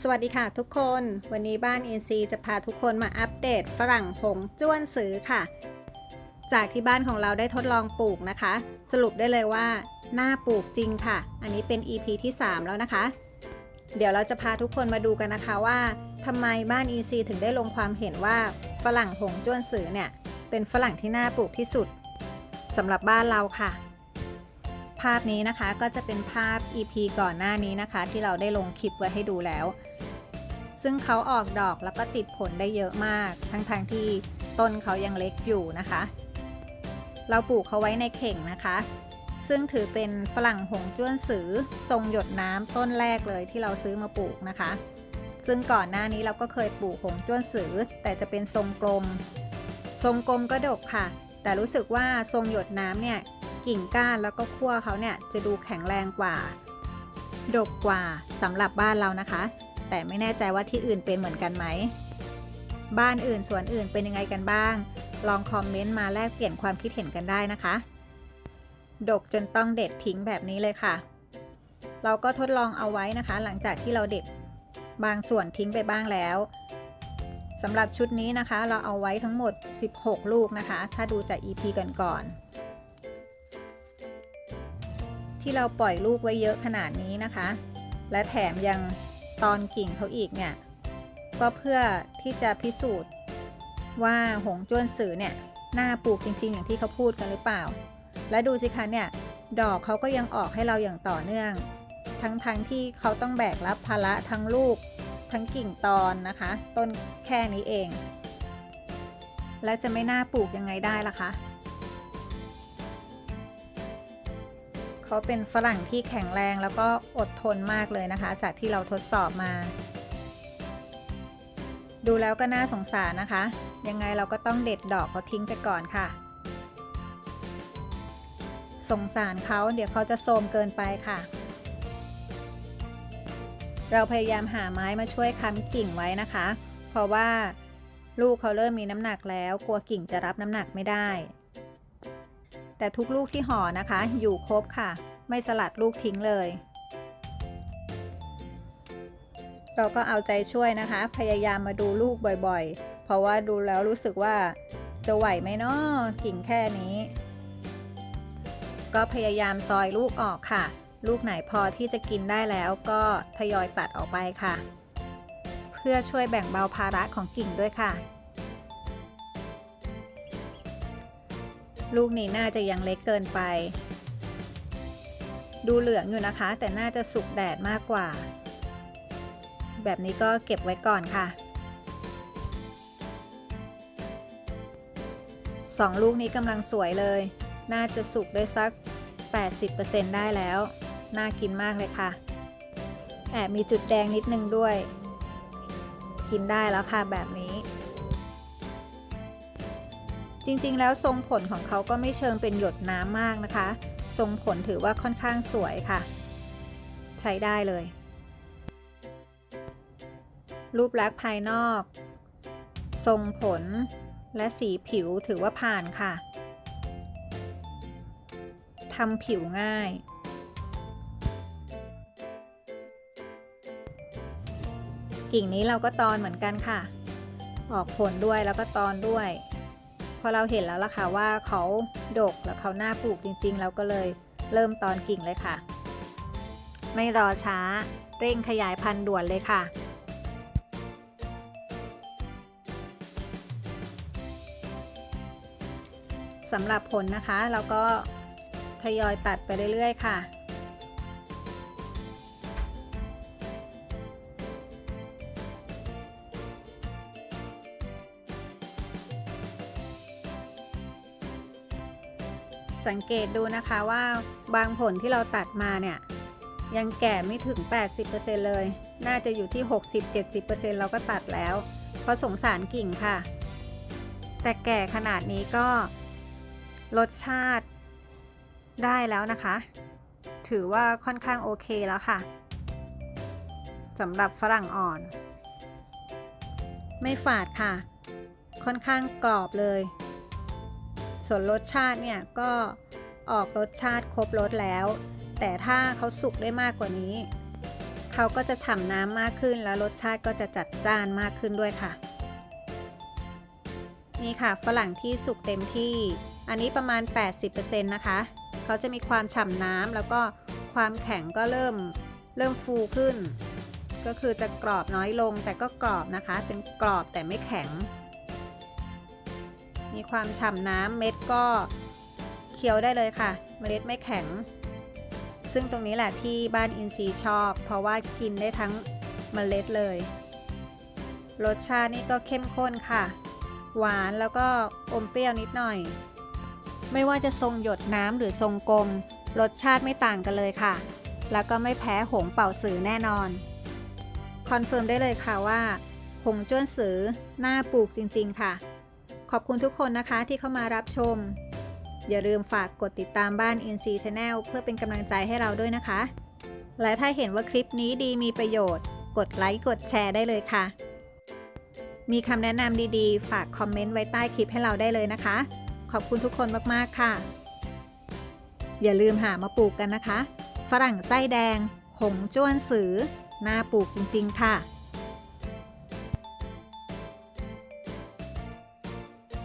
สวัสดีค่ะทุกคน วันนี้บ้าน NC จะพาทุกคนมาอัปเดตฝรั่งผงจ้วนซื้อค่ะ จากที่บ้านของเราได้ทดลองปลูกนะคะ สรุปได้เลยว่าน่าปลูกจริงค่ะ อันนี้เป็น EP ที่ 3 แล้วนะคะ เดี๋ยวเราจะพาทุกคนมาดูกันนะคะว่าทำไมบ้าน EC ถึงได้ลงความเห็นว่าฝรั่งผงจ้วนซื้อเนี่ยเป็นฝรั่งที่น่าปลูกที่สุดสำหรับบ้านเราค่ะ ภาพนี้นะคะก็จะเป็นภาพ EP ก่อนหน้านี้นะคะ ที่เราได้ลงคลิปไว้ให้ดูแล้ว ซึ่งเขาออกดอกแล้วก็ติดผลได้เยอะมาก ทั้งๆทที่ต้นเขายังเล็กอยู่นะคะ เราปลูกเขาไว้ในเข่งนะคะ ซึ่งถือเป็นฝรั่งหงจ้วนสือทรงหยดน้ำต้นแรกเลยที่เราซื้อมาปลูกนะคะ ซึ่งก่อนหน้านี้เราก็เคยปลูกหงจ้วนสือ แต่จะเป็นทรงกลม ทรงกลมก็ดกค่ะ แต่รู้สึกว่าทรงหยดน้ำเนี่ย กิ่งก้านแล้วก็ขั้วเขาเนี่ยจะดูแข็งแรงกว่า ดกกว่าสำหรับบ้านเรานะคะ แต่ไม่แน่ใจว่าที่อื่นเป็นเหมือนกันไหม บ้านอื่นสวนอื่นเป็นยังไงกันบ้าง ลองคอมเมนต์มาแลกเปลี่ยนความคิดเห็นกันได้นะคะ ดกจนต้องเด็ดทิ้งแบบนี้เลยค่ะ เราก็ทดลองเอาไว้นะคะ หลังจากที่เราเด็ดบางส่วนทิ้งไปบ้างแล้วสำหรับชุดนี้นะคะ เราเอาไว้ทั้งหมด 16 ลูกนะคะ ถ้าดูจาก EP ก่อนๆ ที่เราปล่อยลูกไว้เยอะขนาดนี้นะคะ และแถมยังตอนกิ่งเขาอีกเนี่ย ก็เพื่อที่จะพิสูจน์ว่าหงจวนสือเนี่ยน่าปลูกจริง ๆ อย่างที่เขาพูดกันหรือเปล่า และดูสิคะเนี่ย ดอกเขาก็ยังออกให้เราอย่างต่อเนื่อง ทั้งๆทที่เขาต้องแบกรับภาระทั้งลูก ทั้งกิ่งตอนนะคะ ต้นแค่นี้เอง และจะไม่น่าปลูกยังไงได้ล่ะคะ เขาเป็นฝรั่งที่แข็งแรงแล้วก็อดทนมากเลยนะคะ จากที่เราทดสอบมา ดูแล้วก็น่าสงสารนะคะ ยังไงเราก็ต้องเด็ดดอกเขาทิ้งไปก่อนค่ะ สงสารเขาเดี๋ยวเขาจะโทรมเกินไปค่ะ เราพยายามหาไม้มาช่วยค้ำกิ่งไว้นะคะ เพราะว่าลูกเขาเริ่มมีน้ำหนักแล้ว กลัวกิ่งจะรับน้ำหนักไม่ได้ แต่ทุกลูกที่ห่อนะคะ อยู่ครบค่ะ ไม่สลัดลูกทิ้งเลย เราก็เอาใจช่วยนะคะ พยายามมาดูลูกบ่อยๆ เพราะว่าดูแล้วรู้สึกว่าจะไหวไหมเนาะกิ่งแค่นี้ ก็พยายามซอยลูกออกค่ะ ลูกไหนพอที่จะกินได้แล้วก็ทยอยตัดออกไปค่ะ เพื่อช่วยแบ่งเบาภาระของกิ่งด้วยค่ะ ลูกนี้น่าจะยังเล็กเกินไป ดูเหลืองอยู่นะคะ แต่น่าจะสุกแดดมากกว่า แบบนี้ก็เก็บไว้ก่อนค่ะสองลูกนี้กำลังสวยเลย น่าจะสุกได้สัก 80%ได้แล้ว น่ากินมากเลยค่ะ แอบมีจุดแดงนิดนึงด้วย กินได้แล้วค่ะแบบนี้ จริงๆ แล้วทรงผลของเขาก็ไม่เชิงเป็นหยดน้ำมากนะคะ ทรงผลถือว่าค่อนข้างสวยค่ะ ใช้ได้เลย รูปลักษณ์ภายนอก ทรงผลและสีผิวถือว่าผ่านค่ะทำผิวง่าย กิ่งนี้เราก็ตอนเหมือนกันค่ะ ออกผลด้วยแล้วก็ตอนด้วย พอเราเห็นแล้วล่ะค่ะว่าเขาดกแล้วเขาหน่าปลูกจริงๆ เราก็เลยเริ่มตอนกิ่งเลยค่ะ ไม่รอช้าเร่งขยายพันธุ์ด่วนเลยค่ะสำหรับผลนะคะเราก็ทยอยตัดไปเรื่อยๆ ค่ะ สังเกตดูนะคะว่าบางผลที่เราตัดมาเนี่ย ยังแก่ไม่ถึง 80%เลย น่าจะอยู่ที่ 60-70%เราก็ตัดแล้ว เพราะสงสารกิ่งค่ะ แต่แก่ขนาดนี้ก็ รสชาติได้แล้วนะคะ ถือว่าค่อนข้างโอเคแล้วค่ะสำหรับฝรั่งอ่อน ไม่ฝาดค่ะ ค่อนข้างกรอบเลย ส่วนรสชาติเนี่ยก็ออกรสชาติครบรสแล้ว แต่ถ้าเขาสุกได้มากกว่านี้ เขาก็จะฉ่ำน้ำมากขึ้นแล้วรสชาติก็จะจัดจ้านมากขึ้นด้วยค่ะ นี่ค่ะฝรั่งที่สุกเต็มที่ อันนี้ประมาณ 80%นะคะ เขาจะมีความฉ่ำน้ำแล้วก็ความแข็งก็เริ่มเริ่มฟูขึ้น ก็คือจะกรอบน้อยลงแต่ก็กรอบนะคะ เป็นกรอบแต่ไม่แข็ง มีความฉ่ำน้ำเม็ดก็เคี้ยวได้เลยค่ะ เมล็ดไม่แข็ง ซึ่งตรงนี้แหละที่บ้านอินซีชอบ เพราะว่ากินได้ทั้งเมล็ดเลย รสชาตินี่ก็เข้มข้นค่ะ หวานแล้วก็อมเปรี้ยวนิดหน่อย ไม่ว่าจะทรงหยดน้ำหรือทรงกลม รสชาติไม่ต่างกันเลยค่ะ แล้วก็ไม่แพ้หงเป่าสือแน่นอน คอนเฟิร์มได้เลยค่ะว่าหงจ้วนสือหน้าปลูกจริง ๆ ค่ะ ขอบคุณทุกคนนะคะที่เข้ามารับชม อย่าลืมฝากกดติดตามบ้าน NC Channel เพื่อเป็นกำลังใจให้เราด้วยนะคะ และถ้าเห็นว่าคลิปนี้ดีมีประโยชน์ กดไลค์กดแชร์ได้เลยค่ะ มีคำแนะนำดีๆ ฝากคอมเมนต์ไว้ใต้คลิปให้เราได้เลยนะคะ ขอบคุณทุกคนมากๆค่ะ อย่าลืมหามาปลูกกันนะคะ ฝรั่งไส้แดง หงจ้วนสือ น่าปลูกจริงๆค่ะ